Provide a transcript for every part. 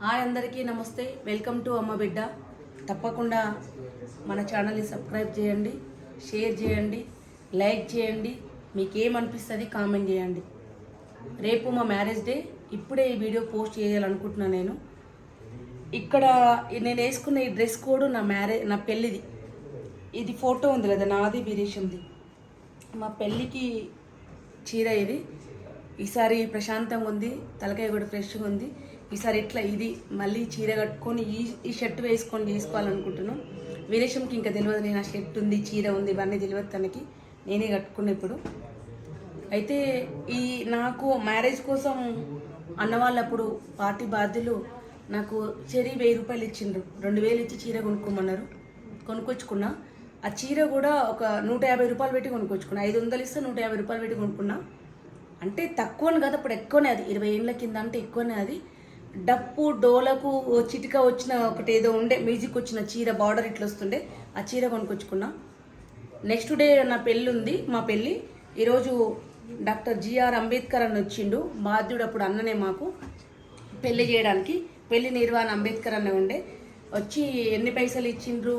Hi అందరికీ నమస్తే. Welcome to అమ్మ బిడ్డ. తప్పకుండా మన ఛానల్ని సబ్స్క్రైబ్ చేయండి షేర్ చేయండి లైక్ చేయండి మీకు ఏమనిపిస్తుంది కామెంట్ చేయండి. రేపు మా మ్యారేజ్ డే ఇప్పుడే ఈ వీడియో పోస్ట్ చేయాలనుకుంటున్నాను నేను. ఇక్కడ నేను వేసుకున్న ఈ డ్రెస్ కోడ్ నా మ్యారేజ్ నా పెళ్ళిది. ఇది ఫోటో ఉంది కదా నాది వీరేశంది. మా పెళ్ళికి చీర ఇది. ఈసారి ప్రశాంతంగా ఉంది తలకాయ కూడా ఫ్రెష్గా ఉంది. ఈసారి ఇట్లా ఇది మళ్ళీ చీర కట్టుకొని ఈ ఈ షర్ట్ వేసుకొని తీసుకోవాలనుకుంటున్నాను వీరేశంకి ఇంకా తెలియదు నేను ఆ షర్ట్ ఉంది చీర ఉంది ఇవన్నీ తెలియదు తనకి. నేనే కట్టుకున్నా ఇప్పుడు. అయితే ఈ నాకు మ్యారేజ్ కోసం అన్నవాళ్ళు అప్పుడు పార్టీ బాధ్యులు నాకు చెరి వెయ్యి రూపాయలు ఇచ్చిండ్రు. రెండు వేలు ఇచ్చి చీర కొనుక్కోమన్నారు. కొనుక్కొచ్చుకున్నా. ఆ చీర కూడా ఒక నూట యాభై రూపాయలు పెట్టి కొనుక్కొచ్చుకున్నా. ఐదు వందలు ఇస్తే నూట యాభై రూపాయలు పెట్టి కొనుక్కున్నా. అంటే తక్కువని కాదు అప్పుడు ఎక్కువనే అది. ఇరవై ఏళ్ళ కింద అంటే ఎక్కువనే అది. డప్పు డోలకు చిటిక వచ్చిన ఒకటి ఏదో ఉండే మ్యూజిక్ వచ్చిన చీర బార్డర్ ఇట్లా వస్తుండే ఆ చీర కొనుక్కొచ్చుకున్నా. నెక్స్ట్ డే నా పెళ్ళి ఉంది మా పెళ్ళి. ఈరోజు డాక్టర్ జిఆర్ అంబేద్కర్ అని వచ్చిండు బాధ్యుడు అప్పుడు అన్ననే మాకు. పెళ్ళి చేయడానికి పెళ్ళి నిర్వహణ అంబేద్కర్ అనే ఉండే. వచ్చి ఎన్ని పైసలు ఇచ్చిండ్రు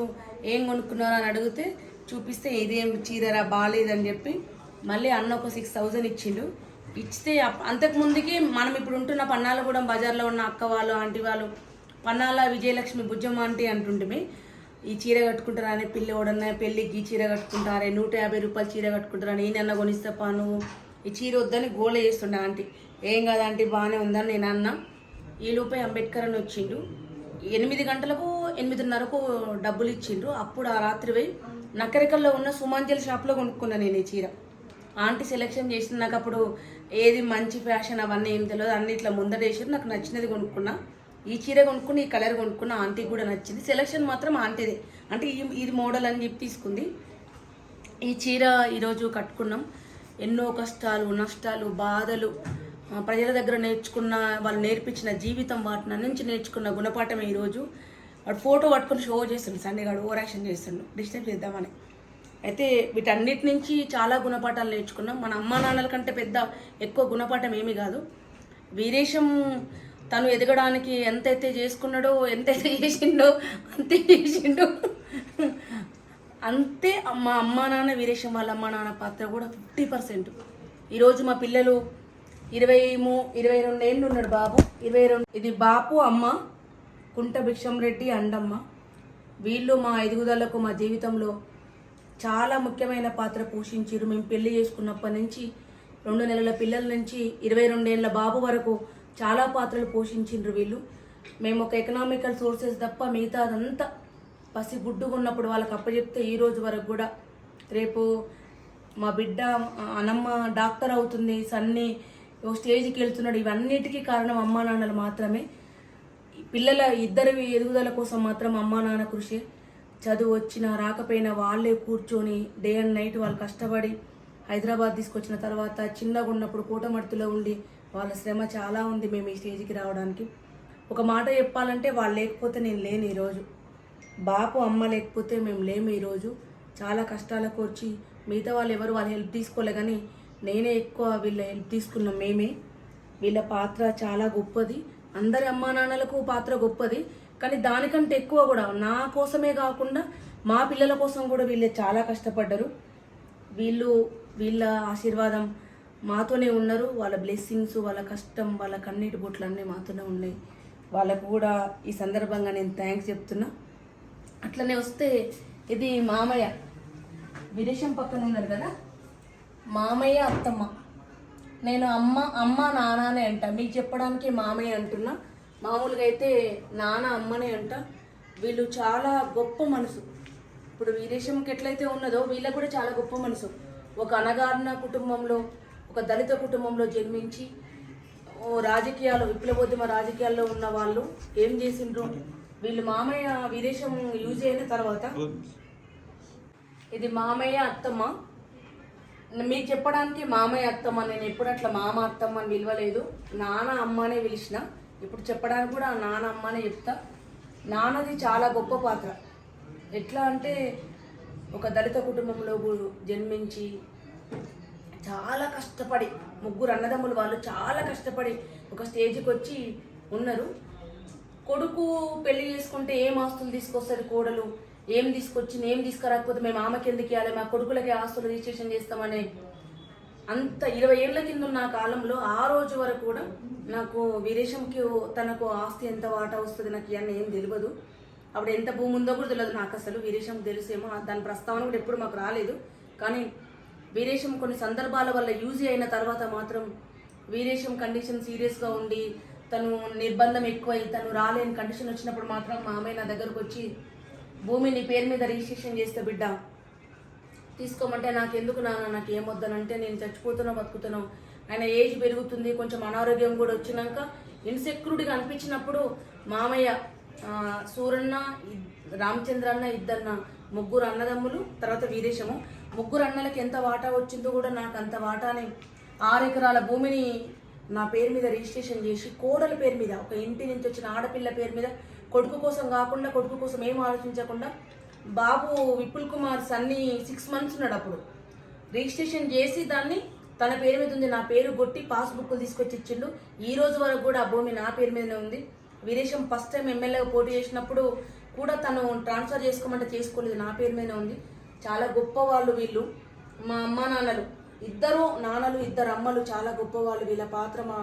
ఏం కొనుక్కున్నారు అని అడిగితే చూపిస్తే ఇదేం చీరరా బాగాలేదని చెప్పి మళ్ళీ అన్న ఒక సిక్స్ థౌజండ్ ఇచ్చిండు. ఇస్తే అంతకుముందుకి అంతకు ముందుకి మనం ఇప్పుడు ఉంటున్న పన్నాలగూడెం బజార్లో ఉన్న అక్క వాళ్ళు ఆంటీ వాళ్ళు పన్నాల విజయలక్ష్మి బుజ్జమ్మ ఆంటీ అంటుంటిమి. ఈ చీర కట్టుకుంటారని పిల్లి ఎవడన్నా పెళ్ళికి ఈ చీర కట్టుకుంటారే నూట యాభై రూపాయలు చీర కట్టుకుంటారని నేనన్న కొనిస్తా పాను. ఈ చీర వద్దని గోల చేస్తుండే ఆంటీ. ఏం కాదు ఆంటీ బాగానే ఉందని నేను అన్నా. ఈ అంబేద్కర్ అని వచ్చిండు. ఎనిమిది గంటలకు ఎనిమిదిన్నరకు డబ్బులు ఇచ్చిండ్రు. అప్పుడు ఆ రాత్రి పోయి నకరికల్లో ఉన్న సుమాంజల్ షాప్లో కొనుక్కున్నాను నేను ఈ చీర. ఆంటీ సెలెక్షన్ చేసిన నాకు అప్పుడు ఏది మంచి ఫ్యాషన్ అవన్నీ ఏం తెలియదు అన్ని ఇట్లా ముందటేసారు నాకు నచ్చినది కొనుక్కున్నా. ఈ చీర కొనుక్కుని ఈ కలర్ కొనుక్కున్న ఆంటీకి కూడా నచ్చింది. సెలెక్షన్ మాత్రం ఆంటీదే. అంటే ఈ- ఇది మోడల్ అని చెప్పి తీసుకుంది. ఈ చీర ఈరోజు కట్టుకున్నాం. ఎన్నో కష్టాలు నష్టాలు బాధలు. ప్రజల దగ్గర నేర్చుకున్న వాళ్ళు నేర్పించిన జీవితం వాటిని నుంచి నేర్చుకున్న గుణపాఠం ఈరోజు. వాడు ఫోటో పట్టుకొని షో చేస్తుండు. సండే గాడు ఓవర్ చేస్తుండు. డిస్టర్బ్ చేద్దామని. అయితే వీటన్నిటి నుంచి చాలా గుణపాఠాలు నేర్చుకున్నాం. మన అమ్మా నాన్నల కంటే పెద్ద ఎక్కువ గుణపాఠం ఏమీ కాదు. వీరేశం తను ఎదగడానికి ఎంతైతే చేసుకున్నాడో ఎంతైతే చేసిండో అంతే చేసిండో. అంతే మా అమ్మా నాన్న వీరేశం వాళ్ళ అమ్మా నాన్న పాత్ర కూడా ఫిఫ్టీ పర్సెంట్. ఈరోజు మా పిల్లలు ఇరవై మూ ఇరవై రెండు ఏళ్ళు ఉన్నాడు బాబు. ఇరవై రెండు ఇది బాపు అమ్మ కుంట భిక్షం రెడ్డి అండమ్మ. వీళ్ళు మా ఎదుగుదలకు మా జీవితంలో చాలా ముఖ్యమైన పాత్ర పోషించారు మేము పెళ్ళి చేసుకున్నప్పటి నుంచి రెండు నెలల పిల్లల నుంచి ఇరవై రెండేళ్ళ బాబు వరకు చాలా పాత్రలు పోషించిండ్రు వీళ్ళు. మేము ఒక ఎకనామికల్ సోర్సెస్ తప్ప మిగతా అదంతా పసి గుడ్డుగా ఉన్నప్పుడు వాళ్ళకి అప్పచెప్తే ఈ రోజు వరకు కూడా రేపు మా బిడ్డ అనమ్మ డాక్టర్ అవుతుంది సన్ని ఓ స్టేజ్కి వెళ్తున్నాడు. ఇవన్నిటికీ కారణం అమ్మా నాన్నలు మాత్రమే పిల్లల ఇద్దరి ఎదుగుదల కోసం మాత్రం అమ్మా నాన్న కృషి. చదువు వచ్చినా రాకపోయినా వాళ్ళే కూర్చొని డే అండ్ నైట్ వాళ్ళు కష్టపడి హైదరాబాద్ తీసుకొచ్చిన తర్వాత చిన్నగా ఉన్నప్పుడు కూటమర్తిలో ఉండి వాళ్ళ శ్రమ చాలా ఉంది మేము ఈ స్టేజ్కి రావడానికి. ఒక మాట చెప్పాలంటే వాళ్ళు లేకపోతే నేను లేను ఈరోజు. బాపు అమ్మ లేకపోతే మేము లేము ఈరోజు. చాలా కష్టాలకు వచ్చి మిగతా వాళ్ళు ఎవరు వాళ్ళు హెల్ప్ తీసుకోలే కానీ నేనే ఎక్కువ వీళ్ళ హెల్ప్ తీసుకున్నాం మేమే. వీళ్ళ పాత్ర చాలా గొప్పది. అందరి అమ్మా నాన్నలకు పాత్ర గొప్పది. కానీ దానికంటే ఎక్కువ కూడా నా కోసమే కాకుండా మా పిల్లల కోసం కూడా వీళ్ళు చాలా కష్టపడ్డారు. వీళ్ళు వీళ్ళ ఆశీర్వాదం మాతోనే ఉన్నారు. వాళ్ళ బ్లెస్సింగ్స్ వాళ్ళ కష్టం వాళ్ళ కన్నీటి బొట్లన్నీ మాతోనే ఉన్నాయి. వాళ్ళకు కూడా ఈ సందర్భంగా నేను థ్యాంక్స్ చెప్తున్నా. అట్లనే వస్తే ఇది మామయ్య విదేశం పక్కన ఉన్నారు కదా? మామయ్య అత్తమ్మ. నేను అమ్మ అమ్మ నాన్ననే అంట. మీకు చెప్పడానికి మామయ్య అంటున్నా. మామూలుగా అయితే నాన్న అమ్మనే అంట. వీళ్ళు చాలా గొప్ప మనసు. ఇప్పుడు వీరేశంకి ఎట్లయితే ఉన్నదో వీళ్ళకి కూడా చాలా గొప్ప మనసు. ఒక అనగారిన కుటుంబంలో ఒక దళిత కుటుంబంలో జన్మించి ఓ రాజకీయాలు విప్లవోద్యమ రాజకీయాల్లో ఉన్న వాళ్ళు ఏం చేసిండ్రు? వీళ్ళు మామయ్య విదేశం యూజ్ అయిన తర్వాత ఇది మామయ్య అత్తమ్మ. మీకు చెప్పడానికి మామయ్య అత్తమ్మ నేను ఎప్పుడు అట్లా మామ అత్తమ్మ అని పిలవలేదు. నాన్న అమ్మ అనే పిలిచిన. ఇప్పుడు చెప్పడానికి కూడా నాన్న అమ్మనే చెప్తా. నాన్నది చాలా గొప్ప పాత్ర. ఎట్లా అంటే ఒక దళిత కుటుంబంలో జన్మించి చాలా కష్టపడి ముగ్గురు అన్నదమ్ములు వాళ్ళు చాలా కష్టపడి ఒక స్టేజ్కి వచ్చి ఉన్నారు. కొడుకు పెళ్ళి చేసుకుంటే ఏం ఆస్తులు తీసుకొస్తారు కోడలు? ఏం తీసుకొచ్చింది ఏం తీసుకురాకపోతే మేము ఆమెకి ఎందుకు ఇవ్వాలి మా కొడుకులకి ఆస్తులు రిజిస్ట్రేషన్ చేస్తామనే అంత ఇరవై ఏళ్ళ కింద ఉన్న కాలంలో ఆ రోజు వరకు కూడా నాకు వీరేశంకి తనకు ఆస్తి ఎంత వాటా వస్తుంది నాకు ఇవన్నీ ఏం తెలియదు అప్పుడు ఎంత భూమి ఉందో కూడా తెలియదు నాకు అసలు. వీరేశం తెలుసేమో దాని ప్రస్తావన కూడా ఎప్పుడు మాకు రాలేదు. కానీ వీరేశం కొన్ని సందర్భాల వల్ల యూజ్ అయిన తర్వాత మాత్రం వీరేశం కండిషన్ సీరియస్గా ఉండి తను నిర్బంధం ఎక్కువై తను రాలేని కండిషన్ వచ్చినప్పుడు మాత్రం మా అమ్మాయి నా దగ్గరకు వచ్చి భూమి నీ పేరు మీద రిజిస్ట్రేషన్ చేస్తే బిడ్డ తీసుకోమంటే నాకు ఎందుకు నాన్న? నాకు ఏమొద్దనంటే నేను చచ్చిపోతున్నా బతుకుతున్నాం ఆయన ఏజ్ పెరుగుతుంది కొంచెం అనారోగ్యం కూడా వచ్చినాక ఇన్సెక్యూరిటీగా అనిపించినప్పుడు మామయ్య సూరన్న రామచంద్ర అన్న ఇద్దరన్న ముగ్గురు అన్నదమ్ములు తర్వాత వీరేశము. ముగ్గురు అన్నలకి ఎంత వాటా వచ్చిందో కూడా నాకు అంత వాటాని. ఆరు ఎకరాల భూమిని నా పేరు మీద రిజిస్ట్రేషన్ చేసి కోడల పేరు మీద ఒక ఇంటి నుంచి వచ్చిన ఆడపిల్ల పేరు మీద కొడుకు కోసం కాకుండా కొడుకు కోసం ఏం ఆలోచించకుండా బాబు విపుల్ కుమార్ సన్ని సిక్స్ మంత్స్ ఉన్నాడు అప్పుడు రిజిస్ట్రేషన్ చేసి దాన్ని తన పేరు మీద ఉంది నా పేరు కొట్టి పాస్బుక్లు తీసుకొచ్చి ఇచ్చిండు ఈ రోజు వరకు కూడా ఆ భూమి నా పేరు మీదనే ఉంది. వీరేశం ఫస్ట్ టైం ఎమ్మెల్యేగా పోటీ చేసినప్పుడు కూడా తను ట్రాన్స్ఫర్ చేసుకోమంటే చేసుకోలేదు నా పేరు మీదనే ఉంది. చాలా గొప్ప వాళ్ళు వీళ్ళు. మా అమ్మ నాన్నలు. ఇద్దరు నాన్నలు ఇద్దరు అమ్మలు చాలా గొప్పవాళ్ళు వీళ్ళ పాత్ర మా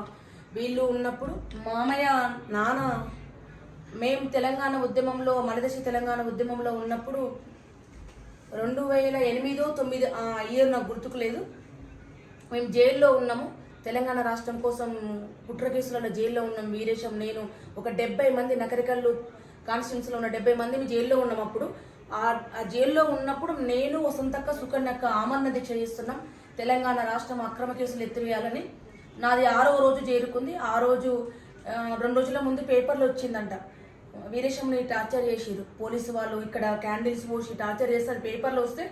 వీళ్ళు ఉన్నప్పుడు. మామయ్య నాన్న మేము తెలంగాణ ఉద్యమంలో మనదశ తెలంగాణ ఉద్యమంలో ఉన్నప్పుడు రెండు వేల ఎనిమిదో తొమ్మిది ఆ ఇయర్ నాకు గుర్తుకు లేదు మేము జైల్లో ఉన్నాము. తెలంగాణ రాష్ట్రం కోసం కుట్ర కేసులలో జైల్లో ఉన్నాం. వీరేశం నేను ఒక డెబ్బై మంది నకరికల్లు కాన్స్టిట్యున్సీలో ఉన్న డెబ్బై మంది జైల్లో ఉన్నాం అప్పుడు. ఆ జైల్లో ఉన్నప్పుడు నేను వసంతక్క సుకన్యక్క ఆమరణ దీక్ష చేస్తున్నాం. తెలంగాణ రాష్ట్రం అక్రమ కేసులు ఎత్తివేయాలని. నాది ఆరో రోజు చేరుకుంది ఆ రోజు రెండు రోజుల ముందు పేపర్లు వచ్చిందంట. వీరేశంని టార్చర్ చేసిరు పోలీసు వాళ్ళు ఇక్కడ క్యాండిల్స్ పోసి టార్చర్ చేస్తారు. పేపర్లు పేపర్లో వస్తే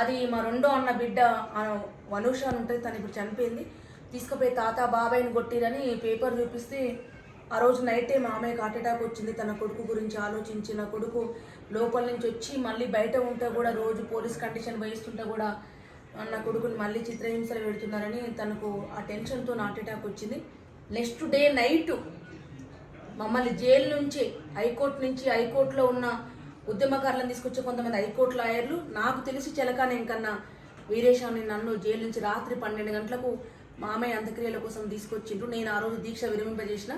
అది మా రెండో అన్న బిడ్డ వనూష అని ఉంటుంది తను ఇప్పుడు చనిపోయింది. తీసుకుపోయి తాత బాబాయ్ని కొట్టిరని పేపర్ చూపిస్తే ఆ రోజు నైటే మామయ్యకి హార్ట్ అటాక్ వచ్చింది. తన కొడుకు గురించి ఆలోచించి నా కొడుకు లోపల నుంచి వచ్చి మళ్ళీ బయట ఉంటే కూడా రోజు పోలీస్ కండిషన్ వహిస్తుంటే కూడా నా కొడుకుని మళ్ళీ చిత్రహింసలు పెడుతున్నారని తనకు ఆ టెన్షన్తో హార్ట్ అటాక్ వచ్చింది. నెక్స్ట్ డే నైట్ మమ్మల్ని జైలు నుంచి హైకోర్టు నుంచి హైకోర్టులో ఉన్న ఉద్యమకారులను తీసుకొచ్చే కొంతమంది హైకోర్టు లాయర్లు. నాకు తెలిసి చిలకానే ఇంకన్నా వీరేశాన్ని నన్ను జైలు నుంచి రాత్రి పన్నెండు గంటలకు మామయ్య అంత్యక్రియల కోసం తీసుకొచ్చిండ్రు. నేను ఆ రోజు దీక్ష విరమింపజేసిన.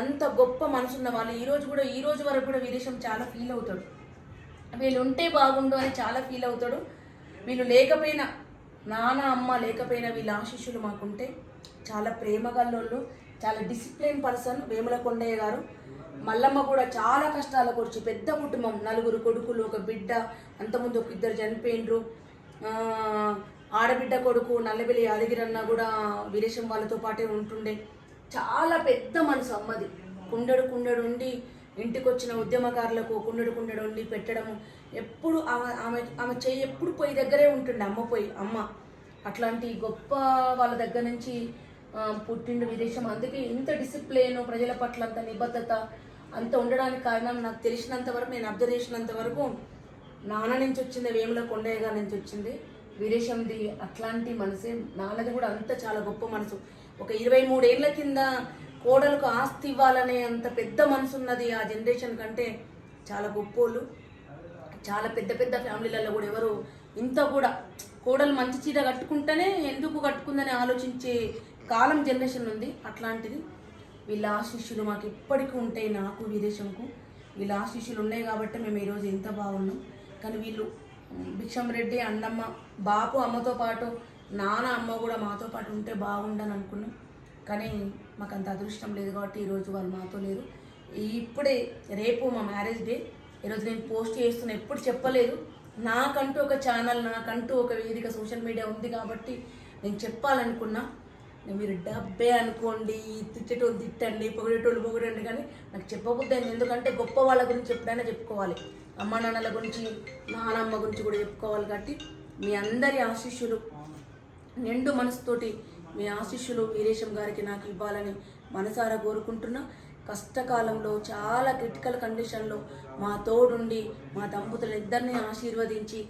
అంత గొప్ప మనసున్న వాళ్ళు. ఈరోజు కూడా ఈ రోజు వరకు కూడా వీరేశం చాలా ఫీల్ అవుతాడు. వీళ్ళు ఉంటే బాగుండు అని చాలా ఫీల్ అవుతాడు. వీళ్ళు లేకపోయినా నాన్న అమ్మ లేకపోయినా వీళ్ళ ఆశీస్సులు మాకుంటే చాలా ప్రేమగల్లోళ్ళు చాలా డిసిప్లిన్ పర్సన్ వేముల కొండయ్య గారు. మల్లమ్మ కూడా చాలా కష్టాలకు వచ్చి పెద్ద కుటుంబం. నలుగురు కొడుకులు ఒక బిడ్డ అంతకుముందు ఒక ఇద్దరు చనిపోయిండ్రు. ఆడబిడ్డ కొడుకు నల్లబెల్లి యాదగిరన్న కూడా వీరేశం వాళ్ళతో పాటే ఉంటుండే. చాలా పెద్ద మనసు అమ్మది. కుండడు కుండడు ఉండి ఇంటికి వచ్చిన ఉద్యమకారులకు కుండడు కుండడు ఉండి పెట్టడము ఎప్పుడు ఆమె ఆమె ఆమె చెయ్యి ఎప్పుడు పొయ్యి దగ్గరే ఉంటుండే. అమ్మ పొయ్యి అమ్మ. అట్లాంటి గొప్ప వాళ్ళ దగ్గర నుంచి పుట్టిండు విదేశం. అందుకే ఇంత డిసిప్లిన్ ప్రజల పట్ల అంత నిబద్ధత అంత ఉండడానికి కారణం నాకు తెలిసినంత వరకు నేను అబ్జర్వ్ చేసినంత వరకు నాన్న నుంచి వచ్చింది వేముల కొండయ్య గారి నుంచి వచ్చింది. విదేశంది అట్లాంటి మనసే నాన్నది కూడా అంత చాలా గొప్ప మనసు. ఒక ఇరవై మూడేళ్ళ కింద కోడలకు ఆస్తి ఇవ్వాలనే అంత పెద్ద మనసు ఉన్నది ఆ జనరేషన్ కంటే చాలా గొప్పోళ్ళు. చాలా పెద్ద పెద్ద ఫ్యామిలీలలో కూడా ఎవరు ఇంత కూడా కోడలు మంచి చీర కట్టుకుంటేనే ఎందుకు కట్టుకుందని ఆలోచించే కాలం జనరేషన్ ఉంది అట్లాంటిది వీళ్ళ ఆశిష్యులు మాకు ఎప్పటికీ ఉంటాయి నాకు విదేశంకు. వీళ్ళ ఆశిష్యులు ఉన్నాయి కాబట్టి మేము ఈరోజు ఎంత బాగున్నాం. కానీ వీళ్ళు ఉమ్, భిక్షం రెడ్డి అన్నమ్మ బాపు అమ్మతో పాటు నాన్న అమ్మ కూడా మాతో పాటు ఉంటే బాగుండని అనుకున్నాం. కానీ మాకు అంత అదృష్టం లేదు కాబట్టి ఈరోజు వాళ్ళు మాతో లేరు. ఇప్పుడే రేపు మా మ్యారేజ్ డే. ఈరోజు నేను పోస్ట్ చేస్తున్నా ఎప్పుడు చెప్పలేదు. నాకంటూ ఒక ఛానల్ నాకంటూ ఒక వేదిక సోషల్ మీడియా ఉంది కాబట్టి నేను చెప్పాలనుకున్నా. మీరు డబ్బే అనుకోండి తిట్టేటోళ్ళు తిట్టండి పొగిడేటోళ్ళు పొగిడండి కానీ నాకు చెప్పబుద్ది అయింది. ఎందుకంటే గొప్ప వాళ్ళ గురించి ఎప్పుడైనా చెప్పుకోవాలి. అమ్మ నాన్నల గురించి నానమ్మ గురించి కూడా చెప్పుకోవాలి కాబట్టి మీ అందరి ఆశీస్సులు నిండు మనసుతోటి మీ ఆశీస్సులు వీరేశం గారికి నాకు ఇవ్వాలని మనసారా కోరుకుంటున్నా. కష్టకాలంలో చాలా క్రిటికల్ కండిషన్లో మా తోడుండి మా దంపతులు ఇద్దరిని ఆశీర్వదించి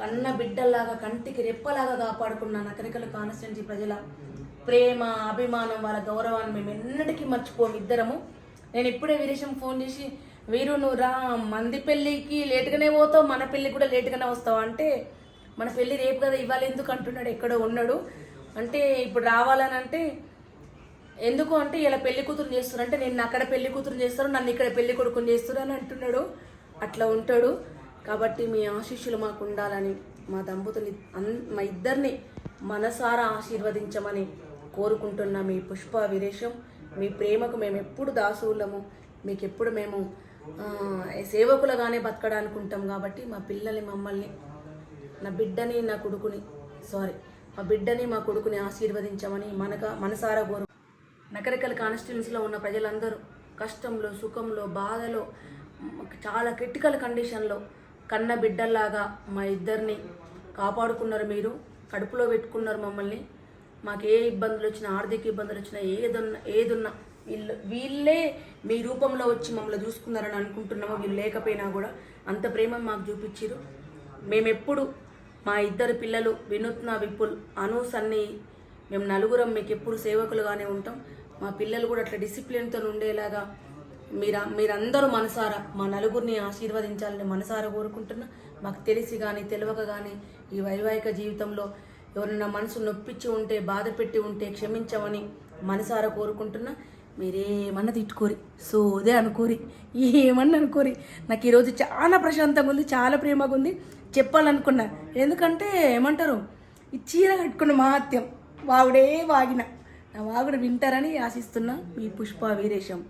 కన్న బిడ్డల్లాగా కంటికి రెప్పలాగా కాపాడుకున్న నకరికల కాన్స్టిట్యున్సీ ప్రజల ప్రేమ అభిమానం వాళ్ళ గౌరవాన్ని మేము ఎన్నటికీ మర్చిపోము ఇద్దరము. నేను ఇప్పుడే వీరేశం ఫోన్ చేసి వీరు నువ్వు రా మంది పెళ్ళికి లేటుగానే పోతావు మన పెళ్ళికి కూడా లేటుగానే వస్తావు? అంటే మన పెళ్ళి రేపు కదా ఇవ్వాలి ఎందుకు? అంటున్నాడు ఎక్కడో ఉన్నాడు. అంటే ఇప్పుడు రావాలని అంటే ఎందుకు? అంటే ఇలా పెళ్ళి కూతురు చేస్తారు అంటే నేను అక్కడ పెళ్ళి కూతురు చేస్తారు నన్ను ఇక్కడ పెళ్ళి కొడుకుని చేస్తారు అని అంటున్నాడు. అట్లా ఉంటాడు. కాబట్టి మీ ఆశీస్సులు మాకు ఉండాలని మా దంపతుని అన్ మా ఇద్దరిని మనసారా ఆశీర్వదించమని కోరుకుంటున్న మీ పుష్ప విరేషం మీ ప్రేమకు మేము ఎప్పుడు దాసులము మీకు ఎప్పుడు మేము సేవకులగానే సేవకులుగానే బతకడానుకుంటాం కాబట్టి మా పిల్లల్ని మమ్మల్ని నా బిడ్డని నా కొడుకుని సారీ మా బిడ్డని మా కొడుకుని ఆశీర్వదించమని మనక మనసారా కోరు నకరికల కాన్స్టిట్యున్సీలో ఉన్న ప్రజలందరూ కష్టంలో సుఖంలో బాధలో చాలా క్రిటికల్ కండిషన్లో కన్న బిడ్డల్లాగా మా ఇద్దరిని కాపాడుకున్నారు మీరు కడుపులో పెట్టుకున్నారు మమ్మల్ని. మాకు ఏ ఇబ్బందులు వచ్చినా ఆర్థిక ఇబ్బందులు వచ్చినా ఏదున్నా ఏదున్నా వీళ్ళు వీళ్ళే మీ రూపంలో వచ్చి మమ్మల్ని చూసుకున్నారని అనుకుంటున్నాము వీళ్ళు లేకపోయినా కూడా అంత ప్రేమ మాకు చూపించారు మేమెప్పుడు మా ఇద్దరు పిల్లలు వినూత్న విపుల్ అను సన్ని మేము నలుగురం మీకు ఎప్పుడు సేవకులుగానే ఉంటాం. మా పిల్లలు కూడా అట్లా డిసిప్లిన్తో ఉండేలాగా మీరు మీరందరూ మనసారా మా నలుగురిని ఆశీర్వదించాలని మనసారా కోరుకుంటున్నా. మాకు తెలిసి కానీ తెలియక కానీ ఈ వైవాహిక జీవితంలో ఎవరైనా మనసు నొప్పించి ఉంటే బాధ పెట్టి ఉంటే క్షమించమని మనసారా కోరుకుంటున్నా? మీరేమన్నా తిట్టుకోరి సోదే అనుకోరి ఏమన్నా అనుకోరి. నాకు ఈరోజు చాలా ప్రశాంతంగా ఉంది చాలా ప్రేమగా ఉంది. చెప్పాలనుకున్నా. ఎందుకంటే ఏమంటారు? ఈ చీర కట్టుకున్న మహాత్యం. వాగుడే వాగిన. నా వాగుడు వింటారని ఆశిస్తున్నా. మీ పుష్ప వీరేశం.